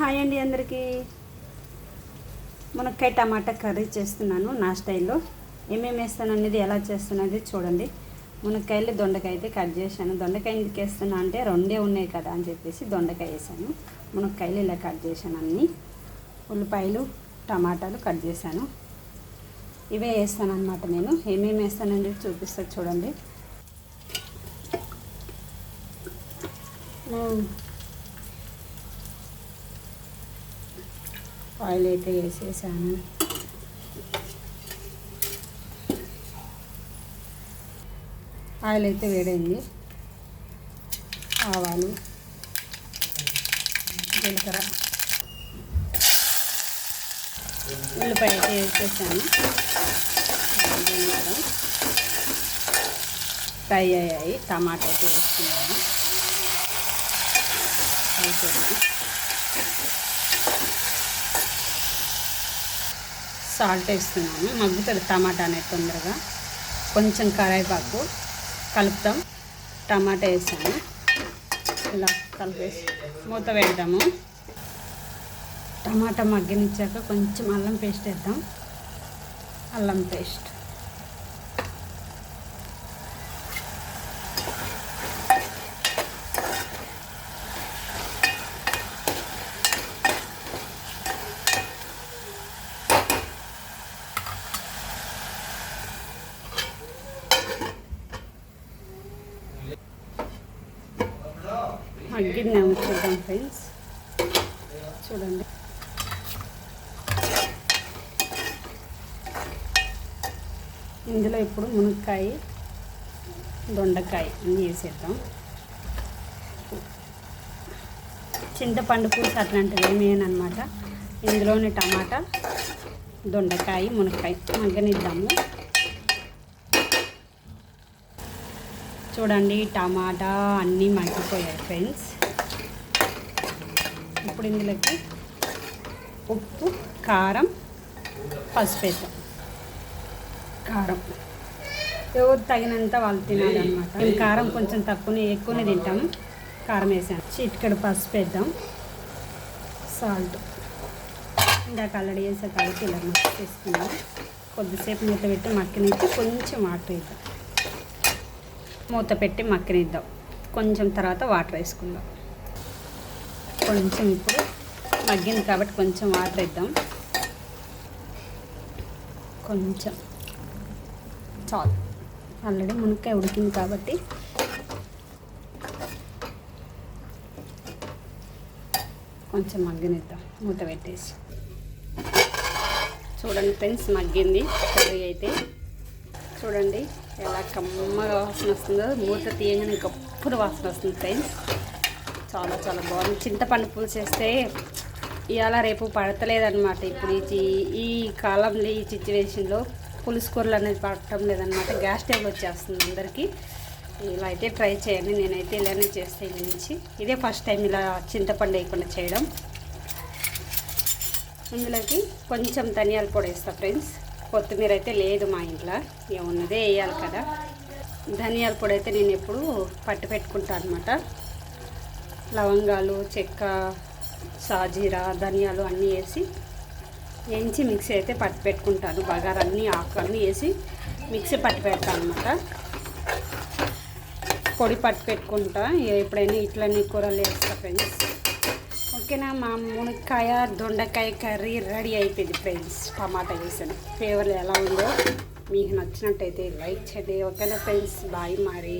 Hi అండి అందరికీ. మునక్కాయ టమాటా కర్రీ చేస్తున్నాను నా స్టైల్లో. ఏమేమి వేస్తాను అనేది ఎలా చేస్తున్నది చూడండి. మునక్కాయలు దొండకాయ అయితే కట్ చేశాను. దొండకాయ ఎందుకు వేస్తున్నా అంటే రెండే ఉన్నాయి కదా అని చెప్పేసి దొండకాయ వేసాను మునక్కాయలు ఇలా కట్ చేశాను అన్నీ. ఉల్లిపాయలు టమాటాలు కట్ చేశాను. ఇవే వేస్తాను అనమాట నేను. ఏమేమి వేస్తానండి చూపిస్తా చూడండి. ఆయిల్ అయితే వేసేసాను. ఆయిల్ అయితే వేడైంది. ఆవాలు జీలకర్ర ఉల్లిపాయ అయితే వేసేసాను. ఫ్రై అయ్యాయి టమాటా అయితే వేస్తున్నాను. అయిపోయింది సాల్ట్ వేస్తున్నాము మగ్గుతుంది టమాటా అనేది తొందరగా. కొంచెం కరాయిపాకు కలుపుతాం. టమాటా వేసాము ఇలా కలిపేసి మూత పెడతాము. టమాటా మగ్గనిచ్చాక కొంచెం అల్లం పేస్ట్ వేద్దాం. అల్లం పేస్ట్. మగ్గిందేమో చూద్దాం ఫ్రెండ్స్. చూడండి. ఇందులో ఇప్పుడు మునక్కాయ దొండకాయ అన్నీ వేసేద్దాం. చింతపండు పులుసు అట్లాంటిది ఏమేనమాట అనమాట ఇందులోని టమాటా దొండకాయ మునక్కాయ మగ్గనిద్దాము. చూడండి టమాటా అన్నీ మగ్గిపోయాయి ఫ్రెండ్స్. ఇప్పుడు ఇందులోకి ఉప్పు కారం పసుపు వేద్దాం. కారం. ఎవరు తగినంత వాళ్ళు తినాలన్నమాట. మేము కారం కొంచెం తక్కువనే ఎక్కువనే తింటాము. కారం వేసాను. చిటికెడు పసుపు వేద్దాం. సాల్ట్. ఇందాక ఆల్రెడీ వేసే కాబట్టి ఇలా మిక్స్ చేసుకున్నాం కొద్దిసేపు మూత పెట్టి మక్కనిచ్చి కొంచెం వాటర్ వేద్దాం. మూత పెట్టి మక్కనిద్దాం కొంచెం తర్వాత వాటర్ వేసుకుందాం. కొంచెం ఇప్పుడు మగ్గింది కాబట్టి కొంచెం వాటర్ ఇద్దాం కొంచెం. చాలు. ఆల్రెడీ మునక్కాయ ఉడికింది కాబట్టి కొంచెం మగ్గనిద్దాం. మూత పెట్టేసి. చూడండి ఫ్రెండ్స్ మగ్గింది. కర్రీ అయితే. చూడండి. ఎలా కమ్మగా వాసన వస్తుందో మూత తీయగానే గప్పుడు వాసన వస్తుంది ఫ్రెండ్స్ చాలా చాలా బాగుంది. చింతపండు పులుసు చేస్తే ఇవాళ రేపు పడతలేదన్నమాట. ఇప్పుడు ఈ ఈ కాలంలో ఈ సిచ్యువేషన్లో పులుసు కూరలు అనేది పడటం లేదనమాట గ్యాస్ టైం వచ్చేస్తుంది అందరికీ. ఇలా అయితే ట్రై చేయండి. నేనైతే ఇలానే చేస్తే ఇది నుంచి. ఇదే ఫస్ట్ టైం ఇలా చింతపండు వేయకుండా చేయడం. ఇందులోకి కొంచెం ధనియాల పొడి వేస్తా ఫ్రెండ్స్ కొత్తిమీర అయితే లేదు మా ఇంట్లో. ఏమున్నదే వేయాలి కదా. ధనియాల పొడి అయితే నేను ఎప్పుడు పట్టు పెట్టుకుంటాను అనమాట లవంగాలు చెక్క సాజీరా ధనియాలు అన్నీ వేసి వేయించి మిక్సీ అయితే పట్టు పెట్టుకుంటాను. బగారు అన్నీ ఆకు అన్నీ వేసి మిక్సీ పట్టు పెడతాను అనమాట పొడి పట్టు పెట్టుకుంటా. ఎప్పుడైనా ఇట్లన్నీ కూరలు వేస్తా ఫ్రెండ్స్. ఓకేనా? మా మునక్కాయ దొండకాయ కర్రీ రెడీ అయిపోయింది ఫ్రెండ్స్. టమాటా వేసాను. ఫ్లేవర్ ఎలా ఉందో మీకు నచ్చినట్టయితే లైక్ చేయండి. ఓకేనా ఫ్రెండ్స్? బాయ్ మరి.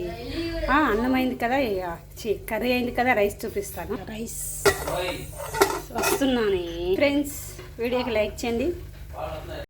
అన్నం అయింది కదా ఇక చి కర్రీ అయింది కదా రైస్ చూపిస్తాను. రైస్. వస్తున్నాను. ఫ్రెండ్స్ వీడియోకి లైక్ చేయండి.